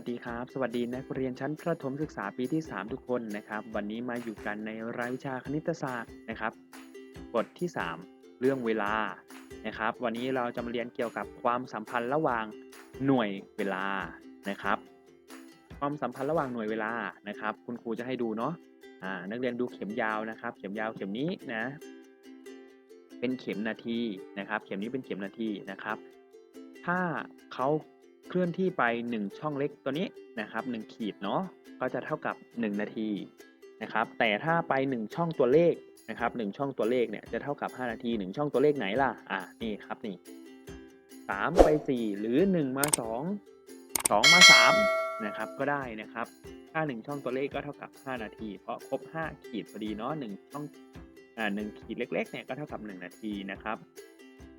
วัสดีครับ สวัสดีนักเรียนชั้นประถมศึกษาปีที่ 3 ทุกคนนะครับ วันนี้มาอยู่กันในรายวิชาคณิตศาสตร์นะครับ บทที่ 3 เรื่องเวลานะครับ วันนี้เราจะมาเรียนเกี่ยวกับความสัมพันธ์ระหว่างหน่วยเวลานะครับ ความสัมพันธ์ระหว่างหน่วยเวลานะครับ คุณครูจะให้ดูเนาะอ่านักเรียนดูเข็มยาวนะครับ เข็มยาวเข็มนี้นะ เป็นเข็มนาทีนะครับ เข็มนี้เป็นเข็มนาทีนะครับ ถ้าเขา เคลื่อนที่ไป 1 ช่องเล็กตัวนี้นะครับ1ขีดเนาะก็จะเท่ากับ 1 นาทีนะครับแต่ถ้าไป 1 ช่องตัวเลขนะครับ1ช่องตัวเลขเนี่ยจะเท่ากับ 5 นาที 1 ช่องตัวเลขไหนล่ะอ่านี่ครับนี่3ไป 4 หรือ 1 มา 2 2 มา 3นะครับก็ได้นะครับถ้า 1 ช่องตัวเลขก็เท่ากับ 5 นาที เพราะครบ 5 ขีดพอดีเนาะ1ช่องอ่า1ขีดเล็กๆเนี่ยก็เท่ากับ 1 นาทีนะครับ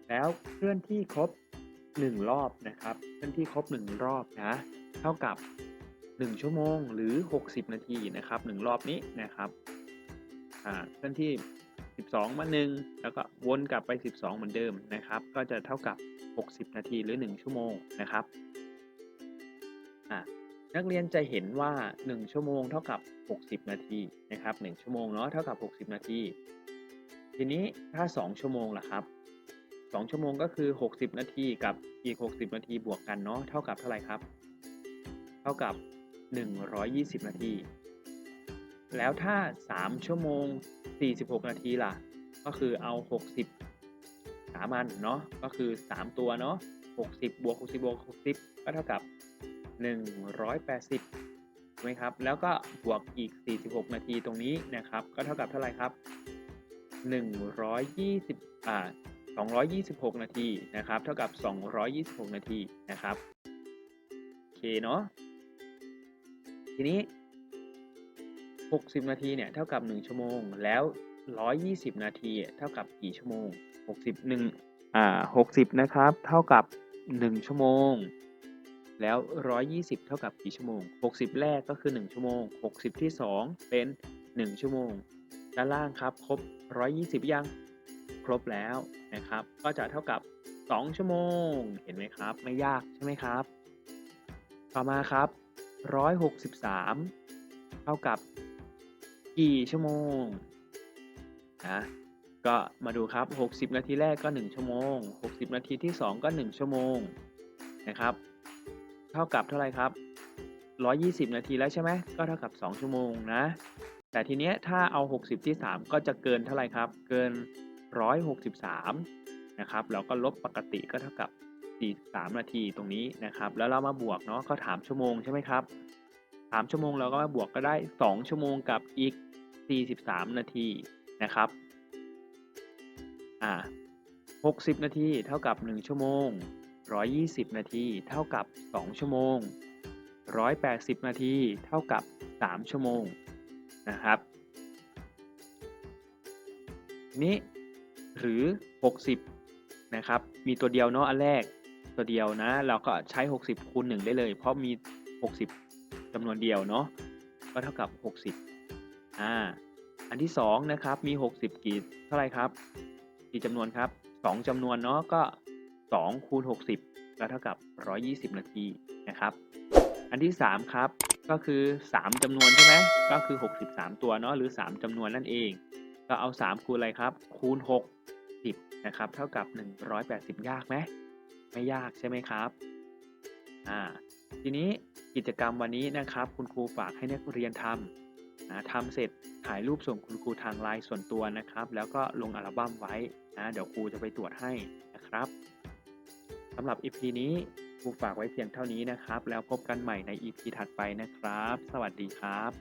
แล้วเคลื่อนที่ครบ 1 รอบนะครับเคลื่อนที่ครบ 1 รอบนะเท่ากับ 1 ชั่วโมงหรือ 60 นาทีนะครับ1รอบนี้นะครับเคลื่อนที่ 12 มา 1 แล้วก็วนกลับไป 12 เหมือนเดิมนะครับ ก็จะเท่ากับ 60 นาทีหรือ 1 ชั่วโมงนะครับนักเรียนจะเห็นว่า 1 ชั่วโมงเท่ากับ 60 นาทีนะครับ1ชั่วโมงเนาะเท่ากับ 60 นาที ทีนี้ถ้า 2 ชั่วโมงล่ะครับ 2 ชั่วโมงก็คือ 60 นาทีกับอีก 60 นาทีบวกกันเนาะเท่ากับเท่าไหร่ครับ เท่ากับ 120 นาที แล้วถ้า 3 ชั่วโมง 46 นาทีล่ะ ก็คือเอา 60สามันเนาะก็คือ 3 ตัวเนาะ60 บวก 60 บวก 60 ก็เท่ากับ 180ถูกไหมครับ แล้วก็บวกอีก 46 นาทีตรงนี้นะครับ ก็เท่ากับเท่าไหร่ครับ 120อ่า 226 นาทีนะครับ เท่ากับ 226 นาทีนะครับ โอเคเนาะ ทีนี้ 60 นาทีเนี่ยเท่ากับ 1 ชั่วโมง แล้ว 120 นาทีเท่ากับกี่ชั่วโมง60 1อ่า60 นะครับ เท่ากับ 1 ชั่วโมง แล้ว 120 เท่ากับกี่ชั่วโมง 60 แรกก็คือ 1 ชั่วโมง 60 ที่ 2 เป็น 1 ชั่วโมง ด้านล่างครับ ครบ 120 ยัง ครบแล้วนะครับ ก็จะเท่ากับ 2 ชั่วโมง เห็นไหมครับ ไม่ยากใช่ไหมครับ ต่อมาครับ 163 เท่ากับกี่ชั่วโมงนะก็มาดูครับ 60 นาทีแรกก็ 1 ชั่วโมง 60 นาทีที่ 2 ก็ 1 ชั่วโมงนะครับ เท่ากับเท่าไหร่ครับ 120 นาทีแล้วใช่ไหมก็เท่ากับ 2 ชั่วโมงนะ แต่ทีเนี้ยถ้าเอา 60 ที่ 3 ก็จะเกินเท่าไหร่ครับ เกิน 163 นะครับแล้วก็ลบปกติก็เท่ากับ 43 นาทีตรงนี้นะครับ แล้วเรามาบวกเนาะเขาถามชั่วโมงใช่ไหมครับถามชั่วโมงเราก็มาบวกก็ได้ 2 ชั่วโมงกับอีก 43 นาทีนะครับอ่า60 นาทีเท่ากับ 1 ชั่วโมง 120 นาทีเท่ากับ 2 ชั่วโมง 180 นาทีเท่ากับ 3 ชั่วโมงนะครับนี้ หรือ 60 นะครับ มีตัวเดียวเนาะอันแรกตัวเดียวนะ เราก็ใช้ 60 คูณ 1 ได้เลย เพราะมี 60จำนวนเดียวเนาะ ก็เท่ากับ 60 อ่า อันที่ 2 นะครับ มี 60 กี่ เท่าไหร่ครับ กี่จำนวนครับ 2จำนวนเนาะ ก็ 2 คูณ 60 ก็เท่ากับ 120 นาทีนะครับ อันที่ 3 ครับ ก็คือ 3จำนวนใช่ไหมก็คือ 63 ตัวเนาะ หรือ 3จำนวนนั่นเอง ก็เอา 3 คูณอะไรครับ คูณ6 10นะครับ เท่ากับ 180 ยากไหมไม่ยากใช่ไหมครับอ่าทีนี้กิจกรรมวันนี้นะครับ คุณครูฝากให้นักเรียนทำนะทำเสร็จถ่ายรูปส่งคุณครูทางไลน์ส่วนตัวนะครับ แล้วก็ลงอัลบั้มไว้นะเดี๋ยวครูจะไปตรวจให้นะครับสำหรับ EP นี้ครูฝากไว้เพียงเท่านี้นะครับ แล้วพบกันใหม่ใน EP ถัดไปนะครับ สวัสดีครับ